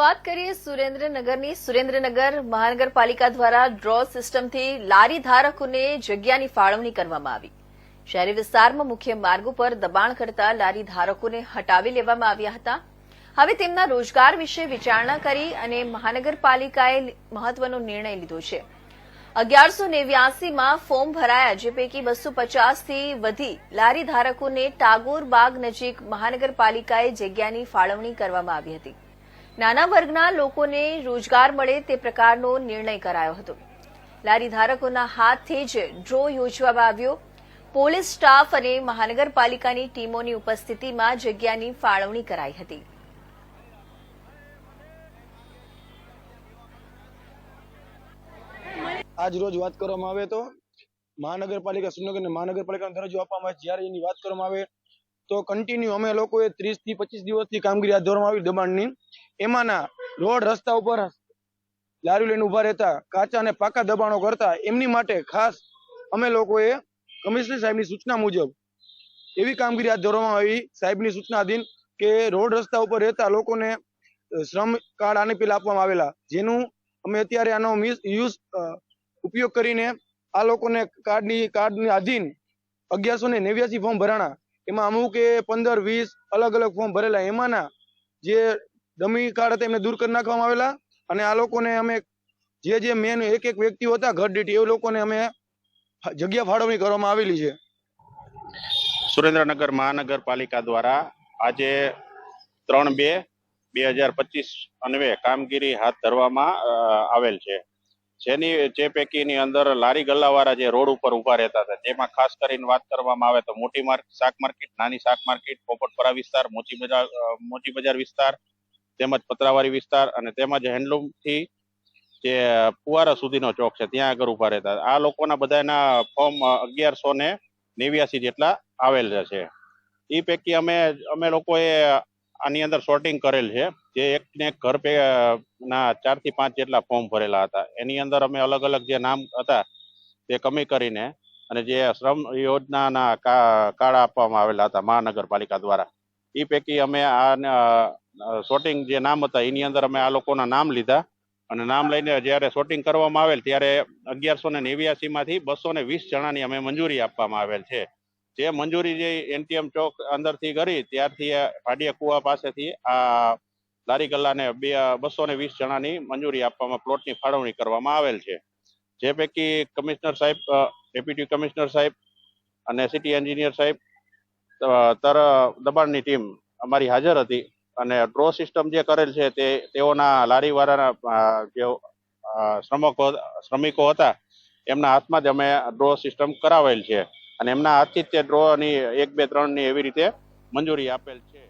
વાત કરીએ સુરેન્દ્રનગરની. સુરેન્દ્રનગર મહાનગરપાલિકા દ્વારા ડ્રો સિસ્ટમથી લારી ધારકોને જગ્યાની ફાળવણી કરવામાં આવી. શહેરી વિસ્તારમાં મુખ્ય માર્ગો પર દબાણ કરતા લારી ધારકોને હટાવી લેવામાં આવ્યા હતા. હવે તેમના રોજગાર વિશે વિચારણા કરી અને મહાનગરપાલિકાએ મહત્વનો નિર્ણય લીધો છે. અગિયારસો નેવ્યાસીમાં ફોર્મ ભરાયા, જે પૈકી બસો પચાસથી વધી લારી ધારકોને ટાગોર બાગ નજીક મહાનગરપાલિકાએ જગ્યાની ફાળવણી કરવામાં આવી હતી. નાના વર્ગના લોકોને રોજગાર મળે તે પ્રકારનો નિર્ણય કરાયો હતો. લારી ધારકોના હાથથી જ ડ્રો યોજવામાં આવ્યો. પોલીસ સ્ટાફ અને મહાનગરપાલિકાની ટીમોની ઉપસ્થિતિમાં જગ્યાની ફાળવણી કરાઈ હતી. આજ રોજ વાત કરવામાં આવે તો મહાનગરપાલિકા શ્રીનગરને મહાનગરપાલિકાનો દરજ્જો આપવામાં આવે, જ્યારે એની વાત કરવામાં આવે તો કન્ટિન્યુ અમે લોકોએ ત્રીસથી પચીસ દિવસથી કામગીરી હાથ ધરવામાં આવી દબાણની. એમાંના રોડ રસ્તા ઉપર લારી લઈને ઊભા રહેતા, કાચા અને પાકા દબાણો કરતા, એમની માટે ખાસ અમે લોકોએ કમિશનર સાહેબની સૂચના મુજબ એવી કામગીરી હાથ ધરવામાં આવી. સાહેબની સૂચના અધીન કે રોડ રસ્તા ઉપર રહેતા લોકોને શ્રમ કાર્ડ આને પેલા આપવામાં આવેલા, જેનું અમે અત્યારે આનો મિસ, યુઝ ઉપયોગ કરીને આ લોકોને કાર્ડની કાર્ડની આધીન અગિયારસો ને નેવ્યાસી ફોર્મ ભરાણા એમાં અમુક એ પંદર, વીસ અલગ અલગ ફોર્મ ભરેલા. એમાંના જે ડમી કાર્ડ હતા, એમને દૂર કરી નાખવામાં આવેલા. અને આ લોકોને અમે જે જે મેન એક એક વ્યક્તિઓ હતા, ઘર દીઠ, એ લોકોને અમે જગ્યા ફાળવણી કરવામાં આવેલી છે. સુરેન્દ્રનગર મહાનગરપાલિકા દ્વારા આજે ત્રણ બે બે હજાર પચીસ અન્વે કામગીરી હાથ ધરવામાં આવેલ છે. જેની, જે પૈકીની અંદર લારી ગલ્લાવાળા જે રોડ ઉપર ઊભા રહેતા હતા, જેમાં ખાસ કરીને વાત કરવામાં આવે તો મોટી માર્કેટ શાક માર્કેટ, નાની શાક માર્કેટ, પોપટપરા વિસ્તાર, મોચી બજાર મોચી બજાર વિસ્તાર, તેમજ પતરાવારી વિસ્તાર અને તેમજ હેન્ડલૂમથી જે ફુવારા સુધીનો ચોક છે, ત્યાં આગળ ઊભા રહેતા આ લોકોના બધાના ફોર્મ અગિયારસો ને નેવ્યાસી જેટલા આવેલ છે. એ પૈકી અમે અમે લોકોએ આની અંદર સોર્ટિંગ કરેલ છે. જે એક ને એક ઘર પે ના ચારથી પાંચ જેટલા ફોર્મ ભરેલા હતા. એની અંદર અમે અલગ અલગ જે નામ હતા, તે કમી કરીને અને જે શ્રમ યોજનાના કાર્ડ આપવામાં આવેલા હતા મહાનગરપાલિકા દ્વારા એ પૈકી અમે આ સોર્ટિંગ જે નામ હતા, એની અંદર અમે આ લોકોના નામ લીધા. અને નામ લઈને જ્યારે સોર્ટિંગ કરવામાં આવેલ, ત્યારે અગિયારસો ને નેવ્યાસી માંથી બસો ને વીસ જણાની અમે મંજૂરી આપવામાં આવેલ છે. જે મંજૂરી જે એનટીએમ ચોક અંદરથી કરી, ત્યારથી ભાડિયા કુવા પાસેથી આ લારી ગલ્લાને બે, બસો ને વીસ જણાની મંજૂરી આપવામાં, પ્લોટની ફાળવણી કરવામાં આવેલ છે. જે પૈકી કમિશનર સાહેબ ડેપ્યુટી કમિશનર સાહેબ અને સિટી એન્જિનિયર સાહેબ તર, દબાણની ટીમ અમારી હાજર હતી અને ડ્રો સિસ્ટમ જે કરેલ છે તે, તેઓના લારીવાળાના જે શ્રમકો, શ્રમિકો હતા, એમના હાથમાં જ અમે ડ્રો સિસ્ટમ કરાવેલ છે. અને એમના આતિથ્ય ડ્રોની એક બે ત્રણની એવી રીતે મંજૂરી આપેલ છે.